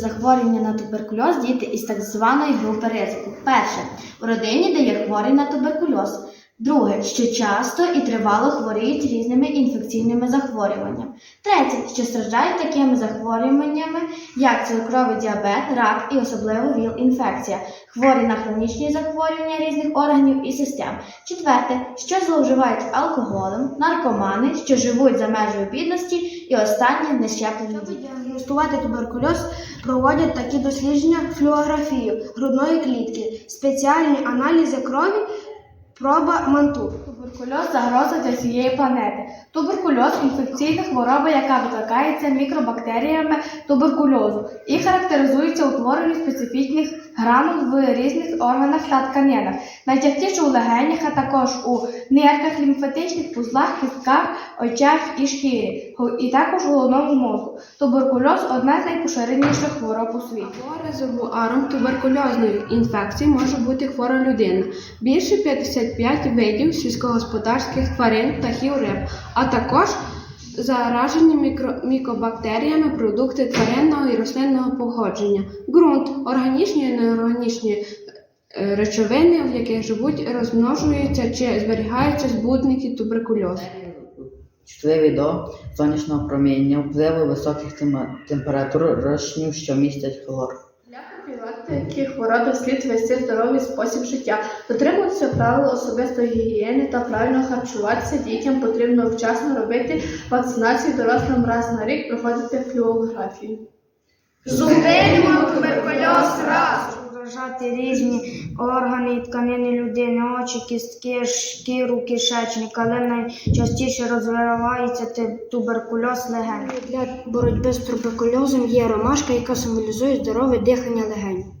захворювання на туберкульоз діти із так званої групи ризику. Перше, у родині, де є хворий на туберкульоз. Друге, що часто і тривало хворіють різними інфекційними захворюваннями. Третє, що страждають такими захворюваннями, як цукровий діабет, рак і особливо ВІЛ-інфекція, хворі на хронічні захворювання різних органів і систем. Четверте, що зловживають алкоголем, наркомани, що живуть за межею бідності, і останнє нещеплені діти. діагностувати туберкульоз, проводять такі дослідження флюорографію грудної клітки, спеціальні аналізи крові, проба манту. Туберкульоз загроза для всієї планети. Туберкульоз інфекційна хвороба, яка викликається мікробактеріями туберкульозу і характеризується утворенням специфічних гранул в різних органах та тканинах, найчастіше у легенях, а також у нирках, лімфатичних вузлах, кістках, очах і шкірі, і також у головному мозку. Туберкульоз одна з найпоширеніших хвороб у світі. Резервуаром туберкульозної інфекції може бути хвора людина. Більше 55 видів сільськогосподарських тварин, птахів, риб, а також заражені мікро, мікобактеріями продукти тваринного і рослинного походження, ґрунт, органічні і неорганічні е, речовини, в яких живуть, розмножуються чи зберігаються збудники туберкульозу. чутливі до сонячного проміння, впливу високих температур розчинів, що містять хлор. Профілактики хвороби слід вести здоровий спосіб життя, дотримуватися правил особистої гігієни та правильно харчуватися. Дітям потрібно вчасно робити вакцинацію, дорослим раз на рік проходити флюорографію. Зупинимо туберкульоз раз! Вражати різні органи і тканини людини, очі, кістки, шкіру, кишечник, але найчастіше розвивається туберкульоз легень. Для боротьби з туберкульозом є ромашка, яка символізує здорове дихання легень.